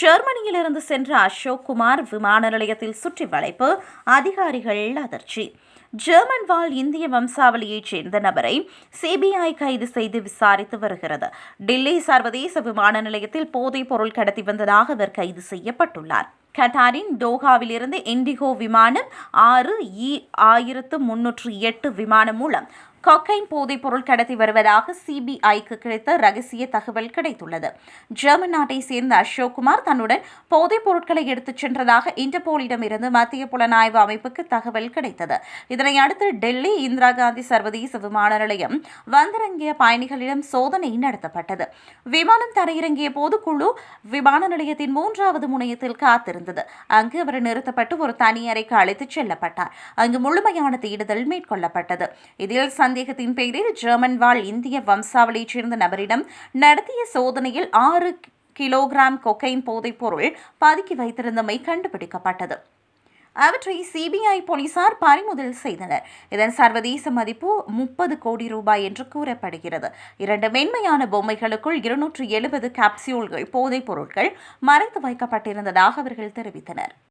ஜெர்மனியிலிருந்து சென்ற அசோக் குமார் விமான நிலையத்தில் சுற்றி வளைப்பு அதிகாரிகள் அதிர்ச்சி. ஜெர்மன் வாழ் இந்திய வம்சாவளியைச் சேர்ந்த நபரை சிபிஐ கைது செய்து விசாரித்து வருகிறது. டில்லி சர்வதேச விமான நிலையத்தில் போதைப் பொருள் கடத்தி வந்ததாக அவர் கைது செய்யப்பட்டுள்ளார். கட்டாரின் டோஹாவிலிருந்து இண்டிகோ விமானம் ஆறு இ ஆயிரத்து முன்னூற்று எட்டு விமானம் மூலம் கொக்கைன் போதைப் பொருள் கடத்தி வருவதாக சிபிஐக்கு கிடைத்த ரகசிய தகவல் கிடைத்துள்ளது. ஜெர்மன் நாட்டை சேர்ந்த அசோக் குமார் தன்னுடன் போதைப் பொருட்களை எடுத்துச் சென்றதாக இன்டர்போலிடமிருந்து மத்திய புலனாய்வு அமைப்புக்கு தகவல் கிடைத்தது. இதனை அடுத்து டெல்லி இந்திரா காந்தி சர்வதேச விமான நிலையம் வந்திறங்கிய பயணிகளிடம் சோதனை நடத்தப்பட்டது. விமானம் தரையிறங்கிய போது குழு விமான நிலையத்தின் மூன்றாவது முனையத்தில் காத்திருந்தது. அங்கு அவர் நிறுத்தப்பட்டு ஒரு தனி அறைக்கு அழைத்துச் செல்லப்பட்டார். அங்கு முழுமையான தேடுதல் மேற்கொள்ளப்பட்டது. இதில் சந்தேகத்தின் பேரில் ஜெர்மன் வாழ் இந்திய வம்சாவளியைச் சேர்ந்த நபரிடம் நடத்திய சோதனையில் ஆறு கிலோகிராம் கொக்கைன் போதைப்பொருள் பதுக்கி வைத்திருந்தமை கண்டுபிடிக்கப்பட்டது. அவற்றை சிபிஐ போலீசார் பறிமுதல் செய்தனர். இதன் சர்வதேச மதிப்பு முப்பது கோடி ரூபாய் என்று கூறப்படுகிறது. இரண்டு மென்மையான பொம்மைகளுக்குள் இருநூற்று எழுபது கேப்சியூல்கள் போதைப் பொருட்கள் மறைத்து வைக்கப்பட்டிருந்ததாக அவர்கள் தெரிவித்தனர்.